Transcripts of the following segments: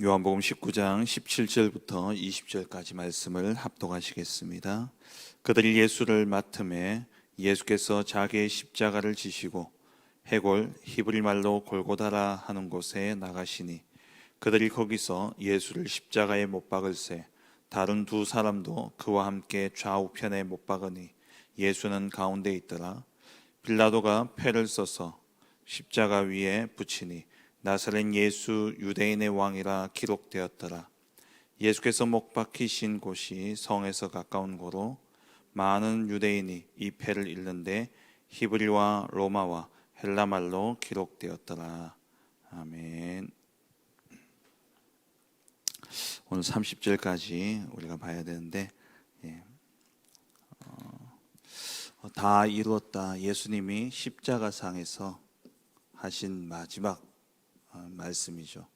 요한복음 19장 17절부터 20절까지 말씀을 합독하시겠습니다. 그들이 예수를 맡음에 예수께서 자기의 십자가를 지시고 해골 히브리 말로 골고다라 하는 곳에 나가시니 그들이 거기서 예수를 십자가에 못 박을새 다른 두 사람도 그와 함께 좌우편에 못 박으니 예수는 가운데 있더라 빌라도가 패를 써서 십자가 위에 붙이니 나사렛 예수 유대인의 왕이라 기록되었더라. 예수께서 못 박히신 곳이 성에서 가까운 고로 많은 유대인이 이 패를 읽는데 히브리와 로마와 헬라말로 기록되었더라. 아멘. 오늘 30절까지 우리가 봐야 되는데 예. 어, 다 이루었다. 예수님이 십자가상에서 하신 마지막 어, 말씀이죠.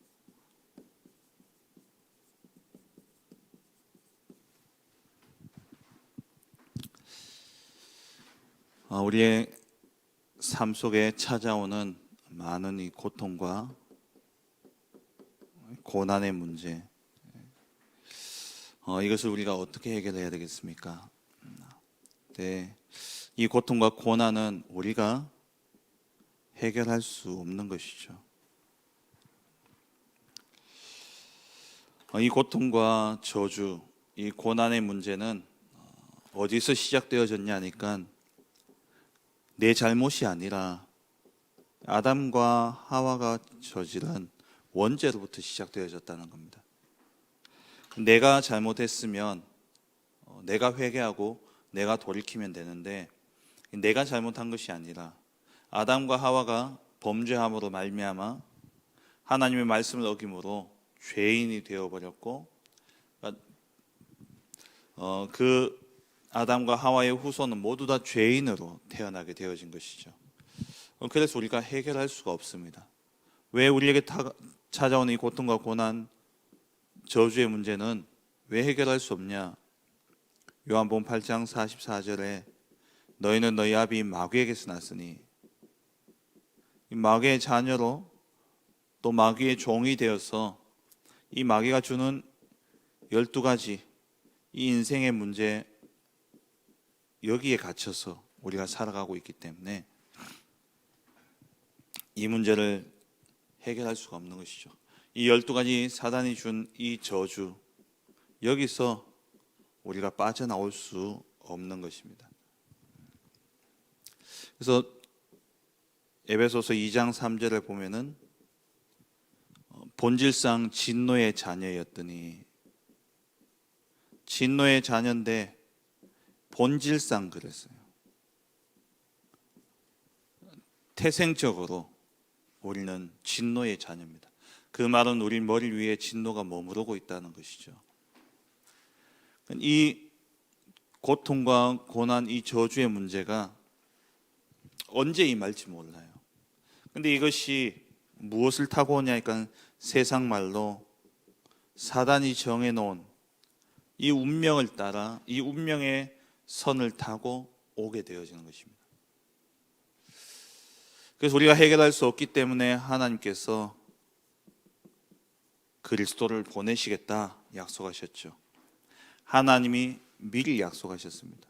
어, 우리의 삶 속에 찾아오는 많은 이 고통과 고난의 문제, 어, 이것을 우리가 어떻게 해결해야 되겠습니까? 네, 이 고통과 고난은 우리가 해결할 수 없는 것이죠. 이 고통과 저주, 이 고난의 문제는 어, 어디서 시작되어졌냐 하니까 내 잘못이 아니라 아담과 하와가 저지른 원죄로부터 시작되어졌다는 겁니다. 내가 잘못했으면 어, 내가 회개하고 내가 돌이키면 되는데 내가 잘못한 것이 아니라 아담과 하와가 범죄함으로 말미암아 하나님의 말씀을 어김으로 죄인이 되어 버렸고 어, 그 아담과 하와의 후손은 모두 다 죄인으로 태어나게 되어진 것이죠. 어, 그래서 우리가 해결할 수가 없습니다. 왜 우리에게 타, 찾아오는 이 고통과 고난, 저주의 문제는 왜 해결할 수 없냐? 요한복음 8장 44절에 너희는 너희 아비 마귀에게서 났으니 이 마귀의 자녀로 또 마귀의 종이 되어서 이 마귀가 주는 열두 가지 이 인생의 문제 여기에 갇혀서 우리가 살아가고 있기 때문에 이 문제를 해결할 수가 없는 것이죠. 이 열두 가지 사단이 준 이 저주 여기서 우리가 빠져나올 수 없는 것입니다. 그래서 에베소서 2장 3절을 보면은 어, 본질상 진노의 자녀였더니 진노의 자녀인데 본질상 그랬어요. 태생적으로 우리는 진노의 자녀입니다. 그 말은 우리 머리 위에 진노가 머무르고 있다는 것이죠. 이 고통과 고난, 이 저주의 문제가 언제 임할지 몰라요. 근데 이것이 무엇을 타고 오냐니까 세상 말로 사단이 정해놓은 이 운명을 따라 이 운명의 선을 타고 오게 되어지는 것입니다. 그래서 우리가 해결할 수 없기 때문에 하나님께서 그리스도를 보내시겠다 약속하셨죠. 하나님이 미리 약속하셨습니다.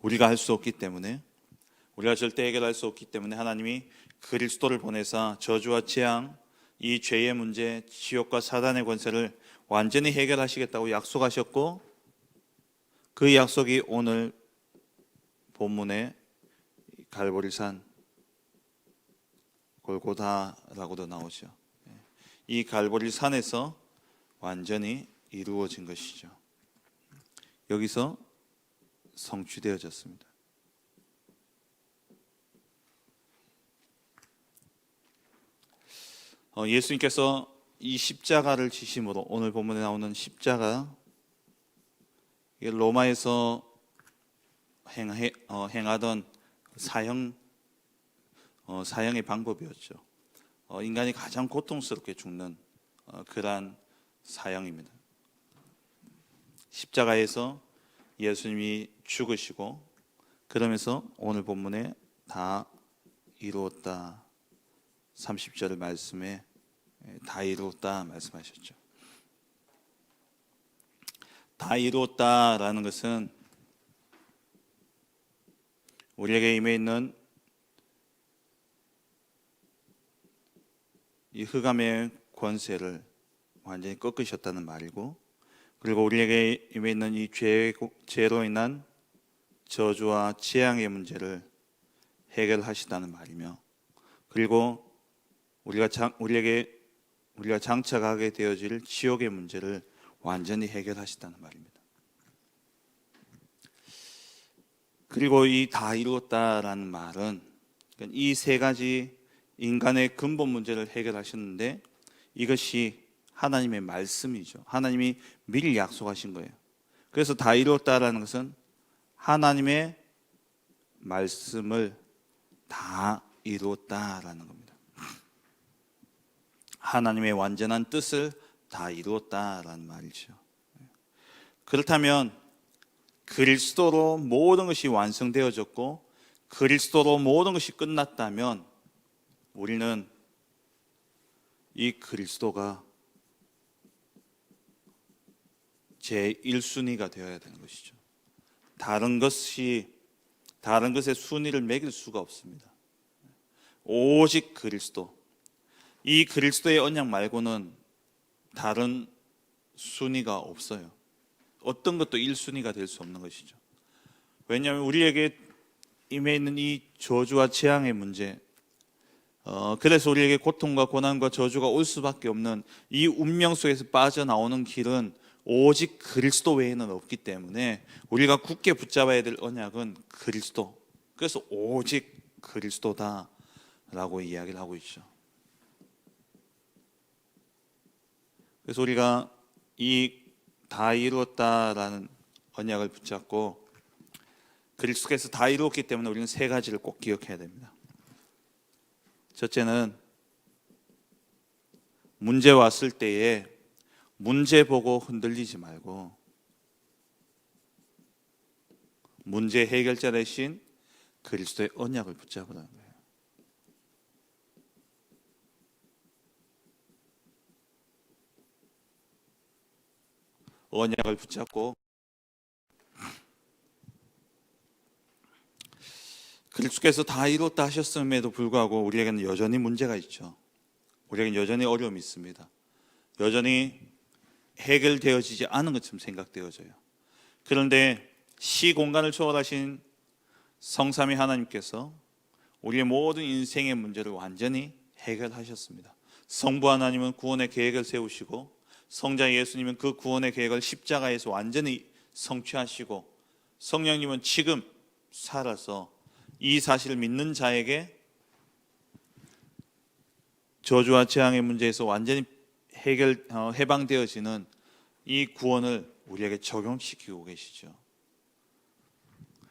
우리가 할 수 없기 때문에 우리가 절대 해결할 수 없기 때문에 하나님이 그리스도를 보내사 저주와 재앙, 이 죄의 문제, 지옥과 사단의 권세를 완전히 해결하시겠다고 약속하셨고 그 약속이 오늘 본문에 갈보리산 골고다라고도 나오죠. 이 갈보리산에서 완전히 이루어진 것이죠. 여기서 성취되어졌습니다. 예수님께서 이 십자가를 지심으로 오늘 본문에 나오는 십자가 로마에서 행해, 어, 행하던 사형 어, 사형의 방법이었죠. 어, 인간이 가장 고통스럽게 죽는 어, 그러한 사형입니다. 십자가에서 예수님이 죽으시고 그러면서 오늘 본문에 다 이루었다 30절 말씀에 다 이루었다 말씀하셨죠. 다 이루었다라는 것은 우리에게 임해 있는 이 흑암의 권세를 완전히 꺾으셨다는 말이고 그리고 우리에게 임해 있는 이 죄, 죄로 인한 저주와 재앙의 문제를 해결하시다는 말이며 그리고 우리가 장, 우리에게 우리가 장착하게 되어질 지옥의 문제를 완전히 해결하시다는 말입니다. 그리고 이 다 이루었다라는 말은 이 세 가지 인간의 근본 문제를 해결하셨는데 이것이 하나님의 말씀이죠. 하나님이 미리 약속하신 거예요. 그래서 다 이루었다라는 것은 하나님의 말씀을 다 이루었다라는 겁니다. 하나님의 완전한 뜻을 다 이루었다라는 말이죠. 그렇다면 그리스도로 모든 것이 완성되어졌고 그리스도로 모든 것이 끝났다면 우리는 이 그리스도가 제 1순위가 되어야 되는 것이죠. 다른 것이 다른 것의 순위를 매길 수가 없습니다. 오직 그리스도. 이 그리스도의 언약 말고는 다른 순위가 없어요. 어떤 것도 1순위가 될 수 없는 것이죠. 왜냐하면 우리에게 임해 있는 이 저주와 재앙의 문제, 어, 그래서 우리에게 고통과 고난과 저주가 올 수밖에 없는 이 운명 속에서 빠져나오는 길은 오직 그리스도 외에는 없기 때문에 우리가 굳게 붙잡아야 될 언약은 그리스도. 그래서 오직 그리스도다라고 이야기를 하고 있죠. 그래서 우리가 이 다 이루었다라는 언약을 붙잡고 그리스도께서 다 이루었기 때문에 우리는 세 가지를 꼭 기억해야 됩니다. 첫째는 문제 왔을 때에 문제 보고 흔들리지 말고 문제 해결자 대신 그리스도의 언약을 붙잡으라는 거예요. 언약을 붙잡고 그리스도께서 다 이뤘다 하셨음에도 불구하고 우리에게는 여전히 문제가 있죠. 우리에게는 여전히 어려움이 있습니다. 여전히 해결되어지지 않은 것처럼 생각되어져요. 그런데 시 공간을 초월하신 성삼위 하나님께서 우리의 모든 인생의 문제를 완전히 해결하셨습니다. 성부 하나님은 구원의 계획을 세우시고 성자 예수님은 그 구원의 계획을 십자가에서 완전히 성취하시고 성령님은 지금 살아서 이 사실을 믿는 자에게 저주와 재앙의 문제에서 완전히 해결 어, 해방되어지는 이 구원을 우리에게 적용시키고 계시죠.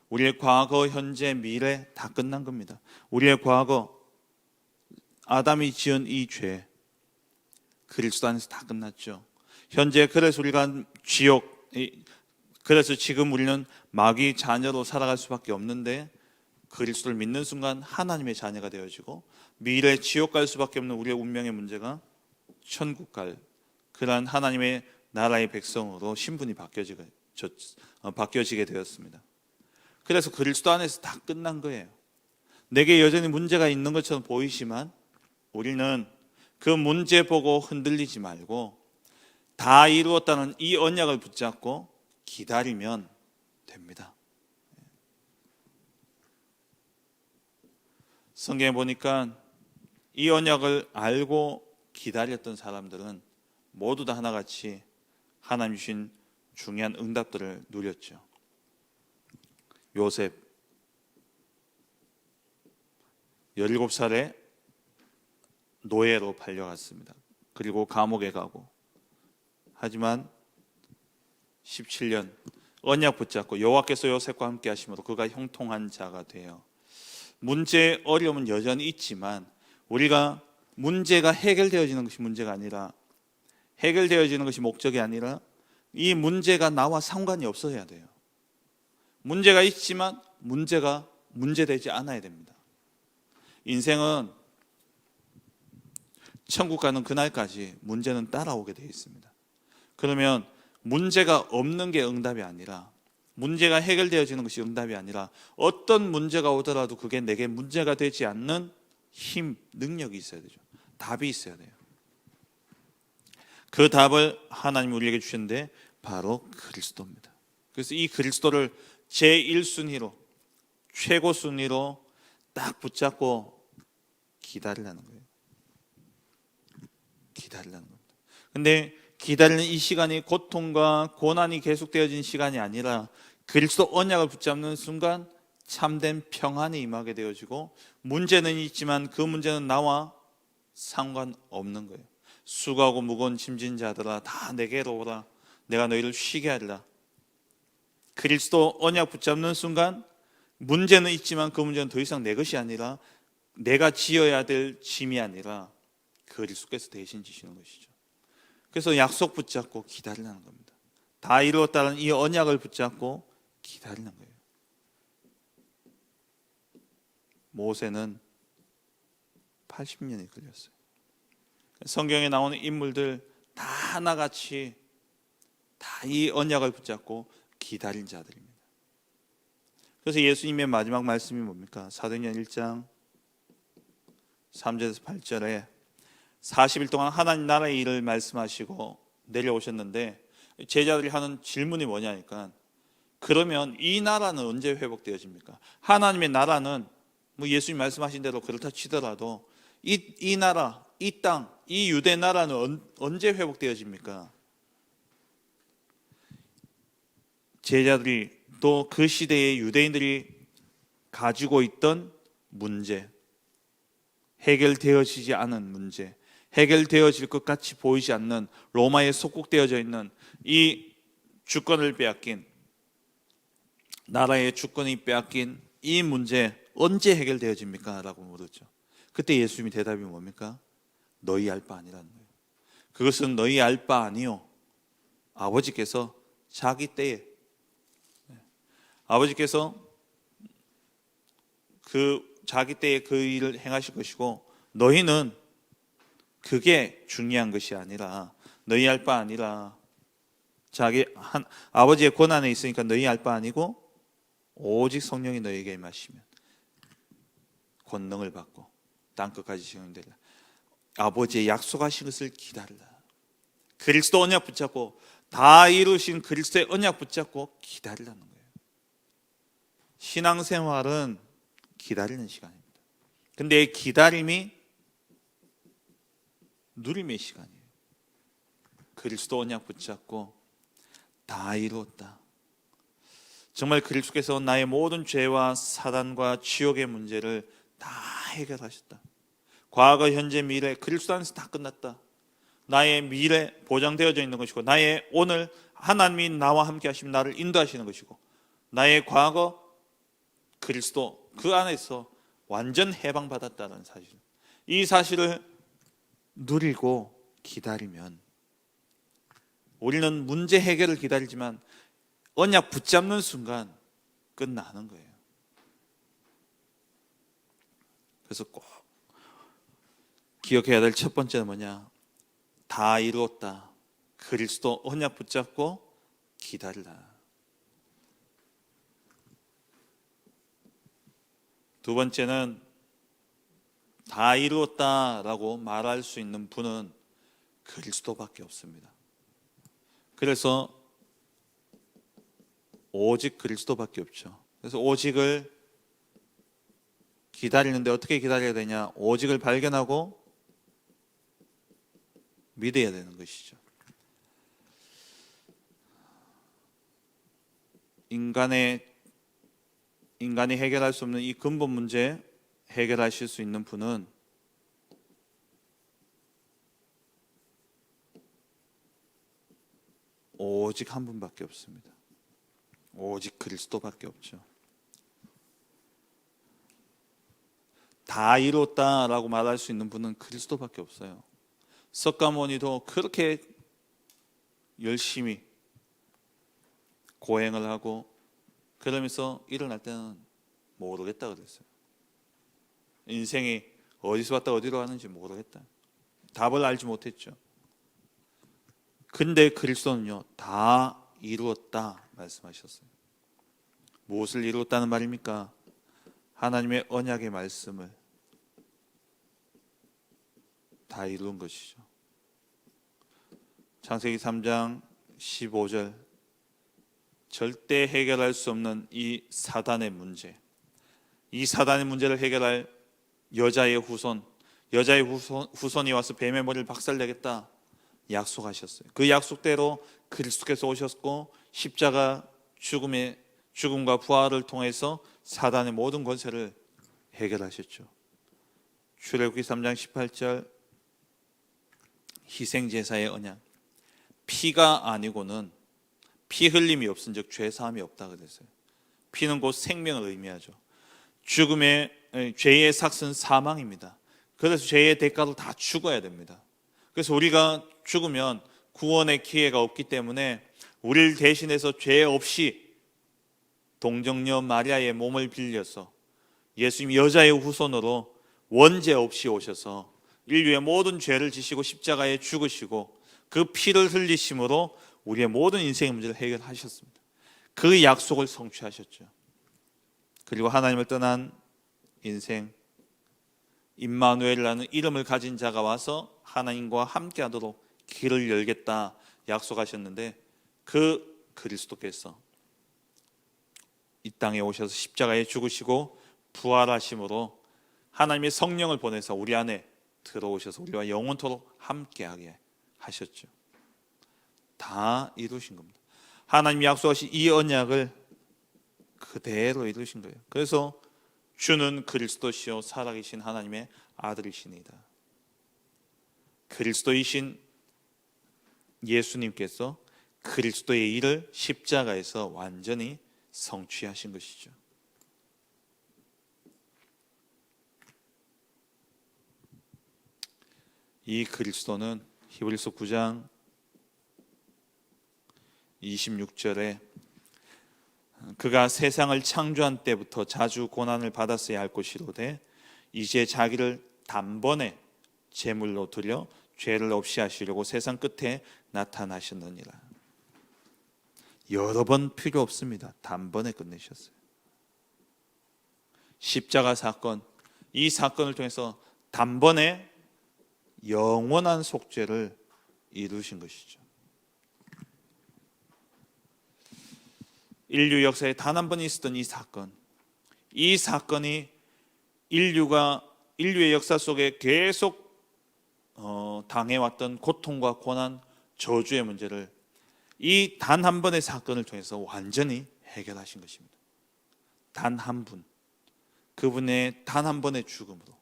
우리의 과거, 현재, 미래 다 끝난 겁니다. 우리의 과거 아담이 지은 이 죄 그리스도 안에서 다 끝났죠. 현재 그래서 우리가 지옥 그래서 지금 우리는 마귀 자녀로 살아갈 수밖에 없는데 그리스도를 믿는 순간 하나님의 자녀가 되어지고 미래 지옥 갈 수밖에 없는 우리의 운명의 문제가 천국 갈 그러한 하나님의 나라의 백성으로 신분이 바뀌어지게, 어, 바뀌어지게 되었습니다. 그래서 그리스도 안에서 다 끝난 거예요. 내게 여전히 문제가 있는 것처럼 보이지만 우리는 그 문제 보고 흔들리지 말고 다 이루었다는 이 언약을 붙잡고 기다리면 됩니다. 성경에 보니까 이 언약을 알고 기다렸던 사람들은 모두 다 하나같이 하나님 주신 중요한 응답들을 누렸죠. 요셉 17살에 노예로 팔려갔습니다. 그리고 감옥에 가고 하지만 17년 언약 붙잡고 여호와께서 요셉과 함께 하심으로 그가 형통한 자가 되어 문제 어려움은 여전히 있지만 우리가 문제가 해결되어지는 것이 문제가 아니라 해결되어지는 것이 목적이 아니라 이 문제가 나와 상관이 없어야 돼요. 문제가 있지만 문제가 문제되지 않아야 됩니다. 인생은 천국 가는 그날까지 문제는 따라오게 되어 있습니다. 그러면 문제가 없는 게 응답이 아니라 문제가 해결되어지는 것이 응답이 아니라 어떤 문제가 오더라도 그게 내게 문제가 되지 않는 힘, 능력이 있어야 되죠. 답이 있어야 돼요. 그 답을 하나님 우리에게 주셨는데 바로 그리스도입니다. 그래서 이 그리스도를 제1순위로 최고 순위로 딱 붙잡고 기다리라는 거예요. 기다리라는 겁니다. 근데 기다리는 이 시간이 고통과 고난이 계속되어진 시간이 아니라 그리스도 언약을 붙잡는 순간 참된 평안이 임하게 되어지고 문제는 있지만 그 문제는 나와 상관없는 거예요. 수고하고 무거운 짐진 자들아 다 내게로 오라. 내가 너희를 쉬게 하리라. 그리스도 언약 붙잡는 순간 문제는 있지만 그 문제는 더 이상 내 것이 아니라 내가 지어야 될 짐이 아니라 그리스도께서 대신 지시는 것이죠. 그래서 약속 붙잡고 기다리라는 겁니다. 다 이루었다는 이 언약을 붙잡고 기다리는 거예요. 모세는 80년이 걸렸어요. 성경에 나오는 인물들 다 하나같이 다 이 언약을 붙잡고 기다린 자들입니다. 그래서 예수님의 마지막 말씀이 뭡니까? 사도행전 1장 3절에서 8절에 40일 동안 하나님 나라의 일을 말씀하시고 내려오셨는데 제자들이 하는 질문이 뭐냐니까 그러면 이 나라는 언제 회복되어집니까? 하나님의 나라는 뭐 예수님 말씀하신 대로 그렇다 치더라도 이, 이 나라, 이 땅, 이 유대 나라는 언, 언제 회복되어집니까? 제자들이 또 그 시대의 유대인들이 가지고 있던 문제, 해결되어지지 않은 문제, 해결되어질 것 같이 보이지 않는 로마에 속국되어져 있는 이 주권을 빼앗긴 나라의 주권이 빼앗긴 이 문제 언제 해결되어집니까? 라고 물었죠. 그때 예수님이 대답이 뭡니까? 너희 알 바 아니라는 거예요. 그것은 너희 알 바 아니요. 아버지께서 자기 때에 네. 아버지께서 그 자기 때에 그 일을 행하실 것이고 너희는 그게 중요한 것이 아니라 너희 알바 아니라 자기 한 아버지의 권한에 있으니까 너희 알바 아니고 오직 성령이 너희에게 임하시면 권능을 받고 땅 끝까지 시행되라. 아버지의 약속하신 것을 기다리라. 그리스도 언약 붙잡고 다 이루신 그리스도의 언약 붙잡고 기다리라는 거예요. 신앙생활은 기다리는 시간입니다. 근데 이 기다림이 누림의 시간이에요. 그리스도 언약 붙잡고 다 이루었다. 정말 그리스도께서 나의 모든 죄와 사단과 지옥의 문제를 다 해결하셨다. 과거, 현재, 미래 그리스도 안에서 다 끝났다. 나의 미래 보장되어져 있는 것이고 나의 오늘 하나님이 나와 함께 하시면 나를 인도하시는 것이고 나의 과거 그리스도 그 안에서 완전 해방받았다는 사실. 이 사실을 누리고 기다리면 우리는 문제 해결을 기다리지만 언약 붙잡는 순간 끝나는 거예요. 그래서 꼭 기억해야 될 첫 번째는 뭐냐? 다 이루었다. 그리스도 언약 붙잡고 기다리라. 두 번째는 다 이루었다라고 말할 수 있는 분은 그리스도밖에 없습니다. 그래서 오직 그리스도밖에 없죠. 그래서 오직을 기다리는데 어떻게 기다려야 되냐? 오직을 발견하고 믿어야 되는 것이죠. 인간의 인간이 해결할 수 없는 이 근본 문제 해결하실 수 있는 분은 오직 한 분밖에 없습니다. 오직 그리스도밖에 없죠. 다 이뤘다라고 말할 수 있는 분은 그리스도밖에 없어요. 석가모니도 그렇게 열심히 고행을 하고 그러면서 일어날 때는 모르겠다 그랬어요. 인생이 어디서 왔다 어디로 가는지 모르겠다. 답을 알지 못했죠. 근데 그리스도는요 다 이루었다 말씀하셨어요. 무엇을 이루었다는 말입니까? 하나님의 언약의 말씀을 다 이룬 것이죠. 창세기 3장 15절 절대 해결할 수 없는 이 사단의 문제. 이 사단의 문제를 해결할 여자의 후손, 여자의 후손, 후손이 와서 뱀의 머리를 박살내겠다 약속하셨어요. 그 약속대로 그리스도께서 오셨고 십자가 죽음의 죽음과 부활을 통해서 사단의 모든 권세를 해결하셨죠. 출애굽기 3장 18절 희생 제사의 언약 피가 아니고는 피 흘림이 없은즉 죄 사함이 없다 그랬어요. 피는 곧 생명을 의미하죠. 죽음의 에, 죄의 삭은 사망입니다. 그래서 죄의 대가로 다 죽어야 됩니다. 그래서 우리가 죽으면 구원의 기회가 없기 때문에 우리를 대신해서 죄 없이 동정녀 마리아의 몸을 빌려서 예수님 여자의 후손으로 원죄 없이 오셔서 인류의 모든 죄를 지시고 십자가에 죽으시고 그 피를 흘리심으로 우리의 모든 인생의 문제를 해결하셨습니다. 그 약속을 성취하셨죠. 그리고 하나님을 떠난 인생 임마누엘이라는 이름을 가진 자가 와서 하나님과 함께 하도록 길을 열겠다 약속하셨는데 그 그리스도께서 이 땅에 오셔서 십자가에 죽으시고 부활하심으로 하나님의 성령을 보내서 우리 안에 들어오셔서 우리와 영원토록 함께하게 하셨죠. 다 이루신 겁니다. 하나님이 약속하신 이 언약을 그대로 이루신 거예요. 그래서 주는 그리스도시요 살아계신 하나님의 아들이시니다. 그리스도이신 예수님께서 그리스도의 일을 십자가에서 완전히 성취하신 것이죠. 이 그리스도는 히브리서 9장 26절에 그가 세상을 창조한 때부터 자주 고난을 받았어야 할 것이로되 이제 자기를 단번에 제물로 드려 죄를 없이 하시려고 세상 끝에 나타나셨느니라. 여러 번 필요 없습니다. 단번에 끝내셨어요. 십자가 사건 이 사건을 통해서 단번에 영원한 속죄를 이루신 것이죠. 인류 역사에 단 한 번 있었던 이 사건, 이 사건이 인류가 인류의 역사 속에 계속 어, 당해왔던 고통과 고난, 저주의 문제를 이 단 한 번의 사건을 통해서 완전히 해결하신 것입니다. 단 한 분, 그분의 단 한 번의 죽음으로.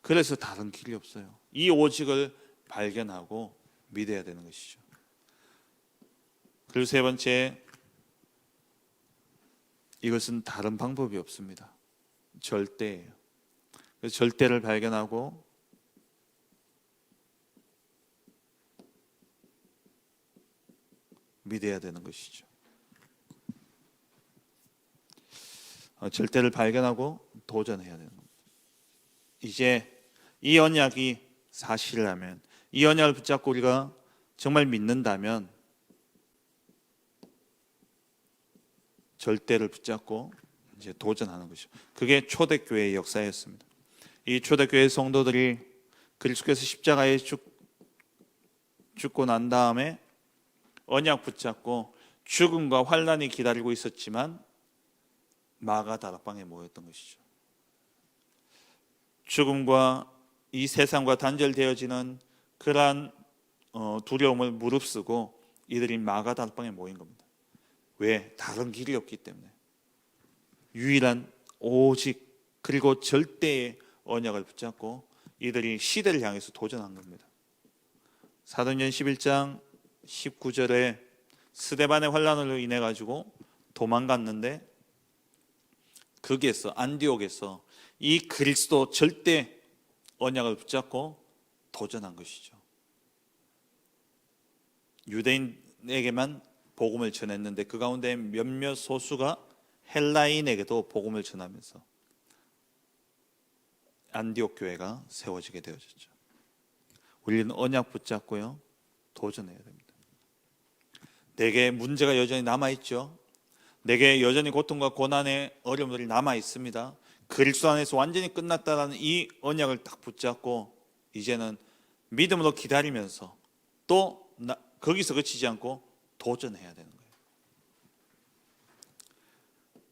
그래서 다른 길이 없어요. 이 오직을 발견하고 믿어야 되는 것이죠. 그리고 세 번째, 이것은 다른 방법이 없습니다. 절대예요. 그래서 절대를 발견하고 믿어야 되는 것이죠. 어, 절대를 발견하고 도전해야 되는 겁니다. 이제 이 언약이 사실이라면 이 언약을 붙잡고 우리가 정말 믿는다면 절대를 붙잡고 이제 도전하는 것이죠. 그게 초대교회의 역사였습니다. 이 초대교회 성도들이 그리스도께서 십자가에 죽, 죽고 난 다음에 언약 붙잡고 죽음과 환란이 기다리고 있었지만 마가 다락방에 모였던 것이죠. 죽음과 이 세상과 단절되어지는 그러한 어, 두려움을 무릅쓰고 이들이 마가 다락방에 모인 겁니다. 왜? 다른 길이 없기 때문에. 유일한 오직 그리고 절대의 언약을 붙잡고 이들이 시대를 향해서 도전한 겁니다. 사도행전 11장 19절에 스데반의 환란으로 인해 가지고 도망갔는데 거기에서 안디옥에서 이 그리스도 절대 언약을 붙잡고 도전한 것이죠. 유대인에게만 복음을 전했는데 그 가운데 몇몇 소수가 헬라인에게도 복음을 전하면서 안디옥 교회가 세워지게 되어졌죠. 우리는 언약 붙잡고요. 도전해야 됩니다. 내게 문제가 여전히 남아 있죠. 내게 여전히 고통과 고난의 어려움들이 남아 있습니다. 그리스도 안에서 완전히 끝났다라는 이 언약을 딱 붙잡고 이제는 믿음으로 기다리면서 또 나- 거기서 그치지 않고 도전해야 되는 거예요.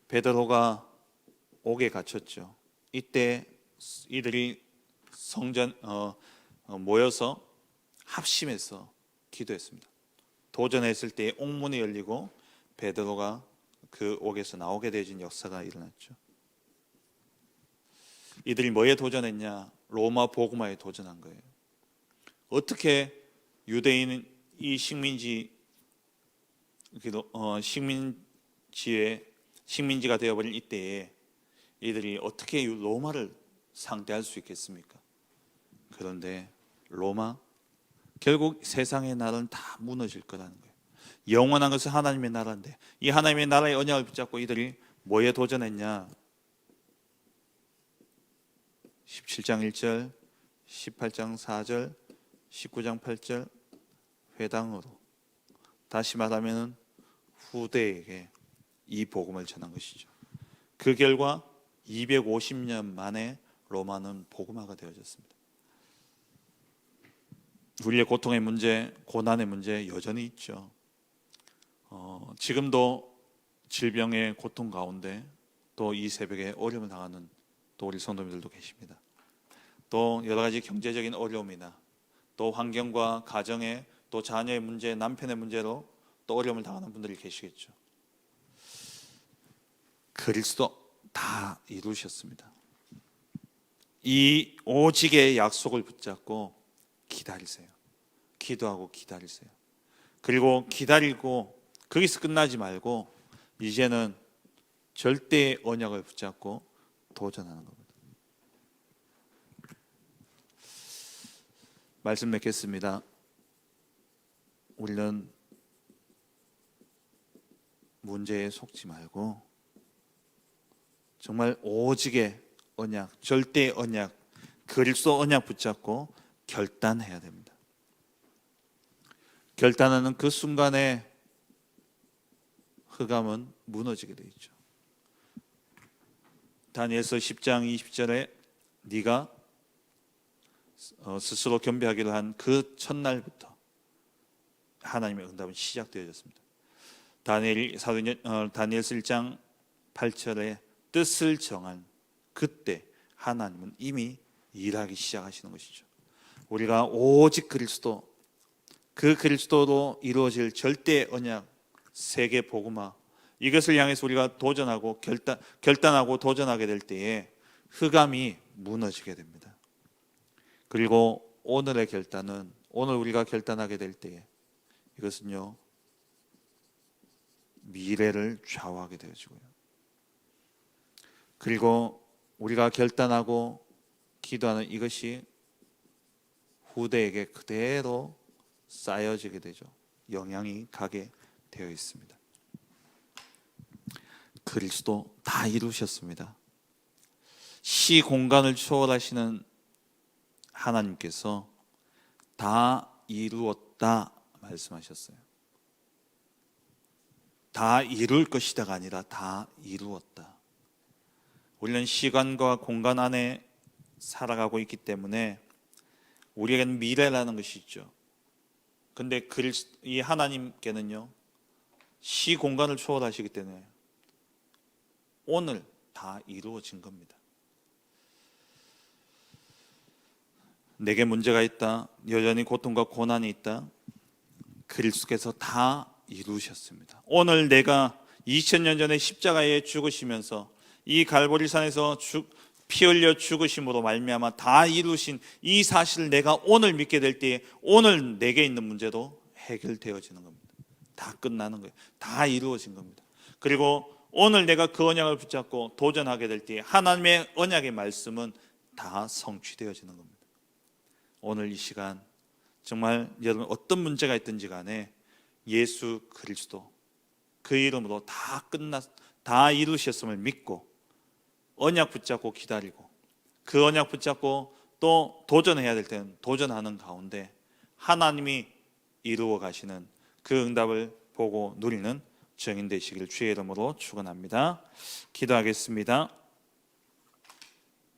베드로가 옥에 갇혔죠. 이때 이들이 성전 어, 어, 모여서 합심해서 기도했습니다. 도전했을 때 옥문이 열리고 베드로가 그 옥에서 나오게 되어진 역사가 일어났죠. 이들이 뭐에 도전했냐? 로마 복음화에 도전한 거예요. 어떻게 유대인은 이 식민지 그래도, 어, 식민지의 식민지가 되어버린 이때에 이들이 어떻게 이 로마를 상대할 수 있겠습니까? 그런데 로마 결국 세상의 나라는 다 무너질 거라는 거예요. 영원한 것은 하나님의 나라인데 이 하나님의 나라의 언약을 붙잡고 이들이 뭐에 도전했냐? 17장 1절, 18장 4절, 19장 8절 회당으로 다시 말하면 후대에게 이 복음을 전한 것이죠. 그 결과 250년 만에 로마는 복음화가 되어졌습니다. 우리의 고통의 문제, 고난의 문제 여전히 있죠. 어, 지금도 질병의 고통 가운데 또 이 새벽에 어려움을 당하는 또 우리 성도님들도 계십니다. 또 여러 가지 경제적인 어려움이나 또 환경과 가정의 또 자녀의 문제, 남편의 문제로 또 어려움을 당하는 분들이 계시겠죠. 그리스도 다 이루셨습니다. 이 오직의 약속을 붙잡고 기다리세요. 기도하고 기다리세요. 그리고 기다리고 거기서 끝나지 말고 이제는 절대 언약을 붙잡고 도전하는 겁니다. 말씀 맺겠습니다. 우리는 문제에 속지 말고 정말 오직의 언약, 절대 언약, 그리스도 언약 붙잡고 결단해야 됩니다. 결단하는 그 순간에 흑암은 무너지게 되어 있죠. 다니엘서 10장 20절에 네가 어, 스스로 겸비하기로 한 그 첫날부터 하나님의 응답은 시작되어졌습니다. 다니엘 사도행 어, 다니엘서 1장 8절에 뜻을 정한 그때 하나님은 이미 일하기 시작하시는 것이죠. 우리가 오직 그리스도 그 그리스도로 이루어질 절대 언약 세계 복음화 이것을 향해서 우리가 도전하고 결단 결단하고 도전하게 될 때에 흑암이 무너지게 됩니다. 그리고 오늘의 결단은 오늘 우리가 결단하게 될 때에 이것은요 미래를 좌우하게 되어지고요. 그리고 우리가 결단하고 기도하는 이것이 후대에게 그대로 쌓여지게 되죠. 영향이 가게 되어 있습니다. 그리스도 다 이루셨습니다. 시 공간을 초월하시는 하나님께서 다 이루었다 말씀하셨어요. 다 이룰 것이다가 아니라 다 이루었다. 우리는 시간과 공간 안에 살아가고 있기 때문에 우리에게는 미래라는 것이 있죠. 근데 그리스 이 하나님께는요. 시 공간을 초월하시기 때문에 오늘 다 이루어진 겁니다. 내게 문제가 있다. 여전히 고통과 고난이 있다. 그리스도께서 다 이루셨습니다. 오늘 내가 2000년 전에 십자가에 죽으시면서 이 갈보리 산에서 죽, 피 흘려 죽으심으로 말미암아 다 이루신 이 사실을 내가 오늘 믿게 될 때에 오늘 내게 있는 문제도 해결되어지는 겁니다. 다 끝나는 거예요. 다 이루어진 겁니다. 그리고 오늘 내가 그 언약을 붙잡고 도전하게 될 때에 하나님의 언약의 말씀은 다 성취되어지는 겁니다. 오늘 이 시간 정말 여러분 어떤 문제가 있든지 간에 예수 그리스도 그 이름으로 다 끝났 다 이루셨음을 믿고 언약 붙잡고 기다리고 그 언약 붙잡고 또 도전해야 될 때는 도전하는 가운데 하나님이 이루어 가시는 그 응답을 보고 누리는 증인 되시기를 주의 이름으로 축원합니다. 기도하겠습니다.